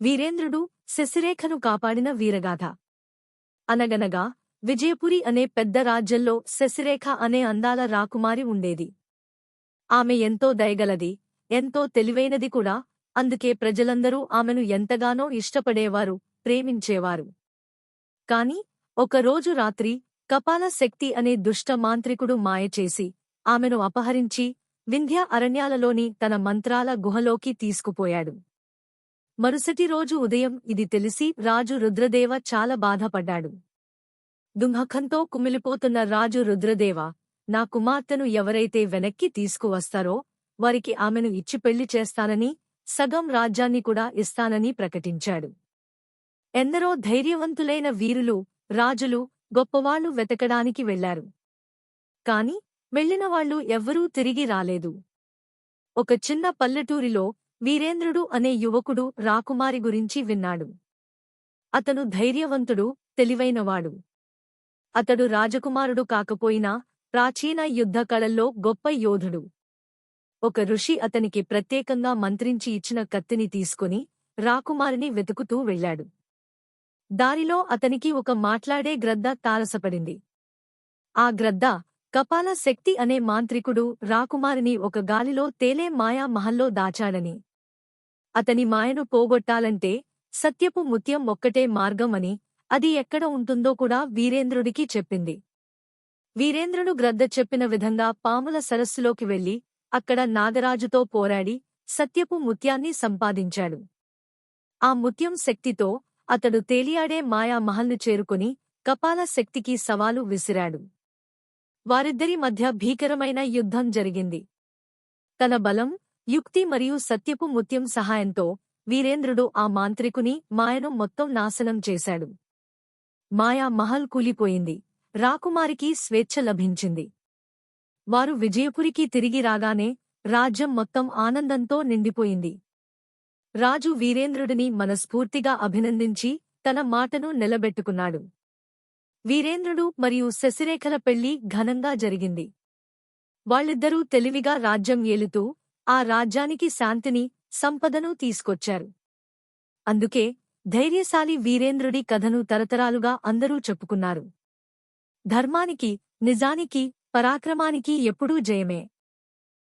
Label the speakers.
Speaker 1: వీరేంద్రుడు శశిరేఖను కాపాడిన వీరగాథ. అనగనగా విజయపురి అనే పెద్ద రాజ్యంలో శశిరేఖ అనే అందాల రాకుమారి ఉండేది. ఆమె ఎంతో దయగలది ఎంతో తెలివైనది కూడా అందుకే ప్రజలందరూ ఆమెను ఎంతగానో ఇష్టపడేవారు ప్రేమించేవారు. కాని ఒకరోజు రాత్రి కపాల శక్తి అనే దుష్ట మాంత్రికుడు మాయచేసి ఆమెను అపహరించి వింధ్య అరణ్యాలలోని తన మంత్రాల గుహలోకి తీసుకుపోయాడు. మరుసటి రోజు ఉదయం ఇది తెలిసి రాజు రుద్రదేవ చాలా బాధపడ్డాడు. దుంహకంతో కుమిలిపోతున్న రాజు రుద్రదేవ నా కుమార్తెను ఎవరైతే వెనక్కి తీసుకువస్తారో వారికి ఆమెను ఇచ్చి పెళ్ళి చేస్తానని సగం రాజ్యాన్ని కూడా ఇస్తానని ప్రకటించాడు. ఎందరో ధైర్యవంతులైన వీరులు రాజులు గొప్పవాళ్ళు వెతకడానికి వెళ్ళారు కాని వెళ్ళినవాళ్ళు ఎవ్వరూ తిరిగి రాలేదు. ఒక చిన్న పల్లెటూరిలో వీరేంద్రుడు అనే యువకుడు రాకుమారి గురించి విన్నాడు. అతను ధైర్యవంతుడు తెలివైనవాడు. అతడు రాజకుమారుడు కాకపోయినా ప్రాచీన యుద్ధ కళల్లో గొప్ప యోధుడు. ఒక ఋషి అతనికి ప్రత్యేకంగా మంత్రించి ఇచ్చిన కత్తిని తీసుకుని రాకుమారిని వెతుకుతూ వెళ్ళాడు. దారిలో అతనికి ఒక మాట్లాడే గ్రద్ద తారసపడింది. ఆ గ్రద్ద కపాల శక్తి అనే మాంత్రికుడు రాకుమారిని ఒక గాలిలో తేలే మాయా మహల్లో దాచాడని అతని మాయను పోగొట్టాలంటే సత్యపు ముత్యం ఒక్కటే మార్గం అని అది ఎక్కడ ఉంటుందో కూడా వీరేంద్రుడికి చెప్పింది. వీరేంద్రుడు గ్రద్ద చెప్పిన విధంగా పాముల సరస్సులోకి వెళ్ళి అక్కడ నాగరాజుతో పోరాడి సత్యపు ముత్యాన్ని సంపాదించాడు. ఆ ముత్యం శక్తితో అతడు తేలియాడే మాయామహల్ను చేరుకుని కపాల శక్తికి సవాలు విసిరాడు. వారిద్దరి మధ్య భీకరమైన యుద్ధం జరిగింది. తన బలం యుక్తి మరియు సత్యపు ముత్యం సహాయంతో వీరేంద్రుడు ఆ మాంత్రికుని మాయను మొత్తం నాశనం చేశాడు. మాయా మహల్ కూలిపోయింది. రాకుమారికి స్వేచ్ఛ లభించింది. వారు విజయపురికి తిరిగి రాగానే రాజ్యం మొత్తం ఆనందంతో నిండిపోయింది. రాజు వీరేంద్రుడిని మనస్ఫూర్తిగా అభినందించి తన మాటను నిలబెట్టుకున్నాడు. వీరేంద్రుడు మరియు శశిరేఖల పెళ్ళి ఘనంగా జరిగింది. వాళ్ళిద్దరూ తెలివిగా రాజ్యం ఏలుతూ ఆ రాజ్యానికి శాంతిని సంపదను తీసుకొచ్చారు. అందుకే ధైర్యశాలి వీరేంద్రుడి కథను తరతరాలుగా అందరూ చెప్పుకున్నారు. ధర్మానికి నిజానికి పరాక్రమానికి ఎప్పుడూ జయమే.